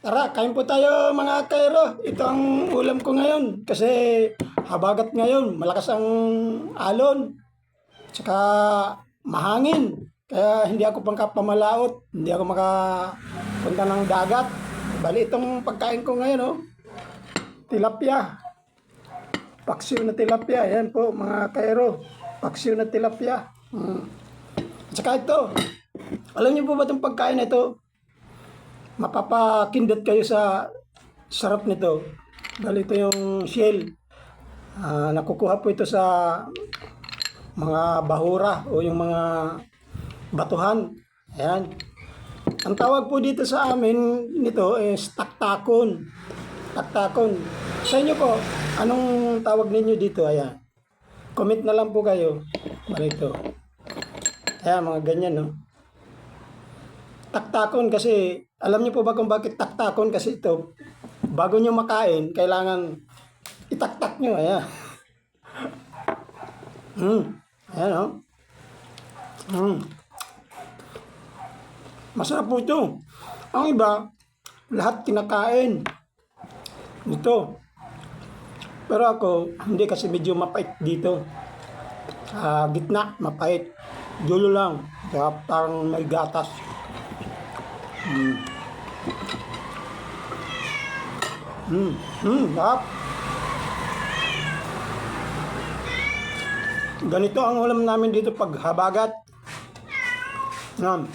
Tara, kain po tayo mga kairo. Ito ang ulam ko ngayon. Kasi habagat ngayon. Malakas ang alon. Tsaka mahangin. Kaya hindi ako pangkapamalaot. Hindi ako makapunta ng dagat. Bali itong pagkain ko ngayon, oh. Tilapia. Paksiw na tilapia. Yan po mga kairo. Paksiw na tilapia. Hmm. Tsaka ito. Alam niyo po ba itong pagkain na ito? Mapapakindot kayo sa sarap nito. Dahil ito yung shell. Ah, nakukuha po ito sa mga bahura o yung mga batuhan. Ayan. Ang tawag po dito sa amin nito is taktakon. Taktakon. Sa inyo po, anong tawag ninyo dito? Ayan. Comment na lang po kayo. Marito. Ayan, mga ganyan, no? Taktakon kasi alam niyo po ba kung bakit taktakon kasi ito? Bago niyo makain kailangan itaktak niyo ayan. Hmm ayan oh. Hmm. Masarap po ito. Ang iba lahat kinakain ito pero ako hindi kasi medyo mapait dito. Sa gitna mapait. Dulo lang. Kaya parang may gatas Mm. Mm. Mm. Sarap. Ganito ang ulam namin dito pag habagat. Yan.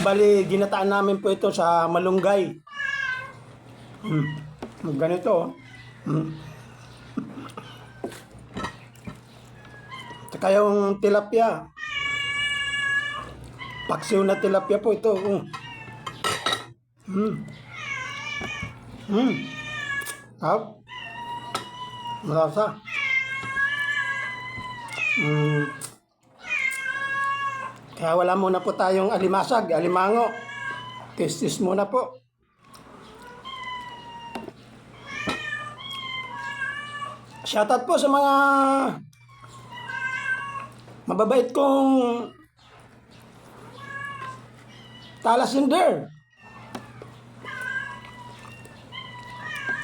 Bali, ginataan namin po ito sa malunggay. Mm. Ganito. Mm. Tsaka yung tilapia. Paksiw na tilapia po ito. Oh. Mm. Mm. Up. Malasa. Mm. Kaya wala muna po tayong alimasag, alimango. Testis muna po. Shoutout po sa mga mababait kong talasinder.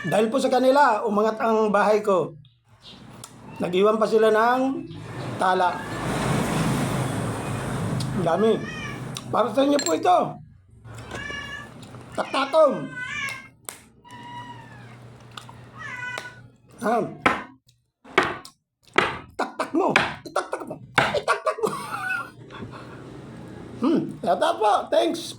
Dahil po sa kanila, umangat ang bahay ko. Nag-iwan pa sila ng tala. Dami. Para sa inyo po ito. Taktakom. Ah. Tata po. Thanks.